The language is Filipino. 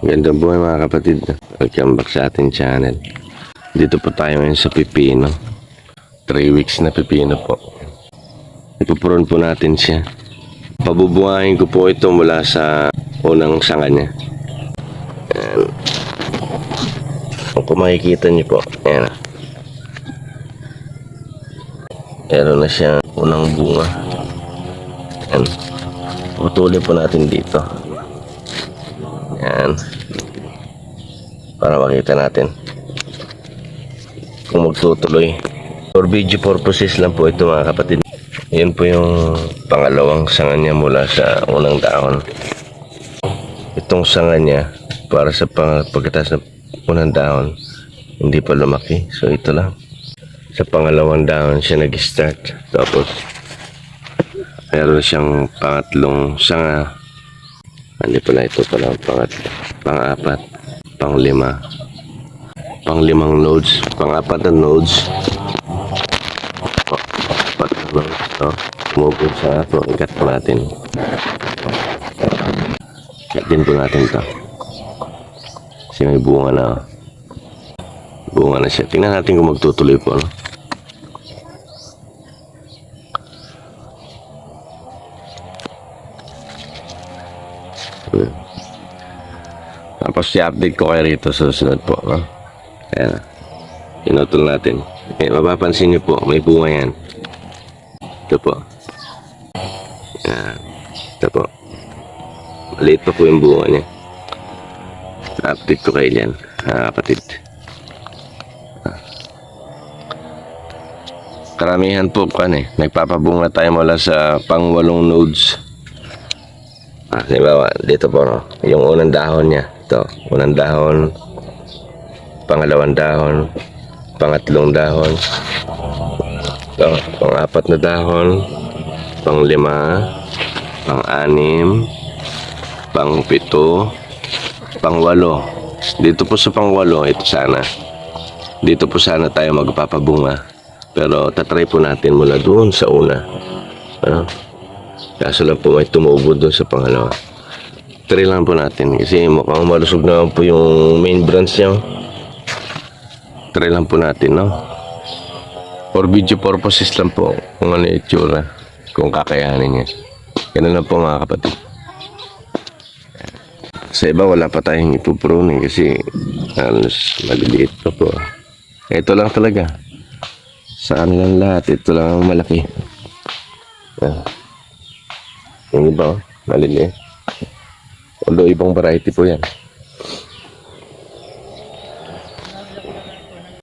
Ganda buhay mga kapatid. Welcome back sa ating channel. Dito po tayo ngayon sa Pipino. 3 weeks na Pipino po. Ipupuron po natin siya. Pabubuhayin ko po ito mula sa unang sanga niya. Ayan. Kung makikita niyo po, ayan. Meron na siya unang bunga. Ayan. Putulin po natin dito. Yan. Para makita natin. Kung magtutuloy. For video purposes lang po ito mga kapatid. Yan po yung pangalawang sanga niya mula sa unang dahon. Itong sanga niya para sa pagkatas ng unang dahon hindi pa lumaki. So ito lang. Sa pangalawang dahon siya nag-start. Tapos meron siyang pangatlong sanga hindi pala ito pala ang pangatlo. Pang-apat. Pang-lima. Pang-limang nodes. Pang-apat na nodes. Oh, Apat na nodes. No? Tumugod sa ito. Ikat po natin. Ikat din po natin ito. Kasi may bunga na. oh. Bunga na siya. Tingnan natin kung magtutuloy po. No? Tapos i-update ko kayo rito sa susunod po. No? Ayan. Pinutol natin. Eh, mapapansin nyo po, may bunga yan. Ito po. Ayan. Ito po. Maliit pa po yung bunga niya. Update ko kayo dyan, mga kapatid. Karamihan po kan eh. Nagpapabunga tayo mula sa pangwalong nodes. Ah, halimbawa, dito po, no? yung unang dahon niya. Ito, unang dahon, pangalawang dahon, pangatlong dahon, ito, pang-apat na dahon, pang-lima, pang-anim, pang-pito, pang-walo. Dito po sa pang-walo, ito sana. Dito po sana tayo magpapabunga. Pero tatry po natin mula doon sa una. Ano? Kaso lang po may tumubo doon sa pangalawa. Try lang po natin kasi mukhang malusog naman po yung main branch niya. Try lang po natin, no? For video purposes lang po kung ano yung itsura. Kung kakayanin niya. Ganun lang po mga kapatid. Sa iba wala pa tayong ipupruning kasi halos maliliit pa po. Ito lang talaga. Sa kanilang lahat, ito lang ang malaki. Yan. Yung iba, oh, maliliit. Although ibang variety po yan.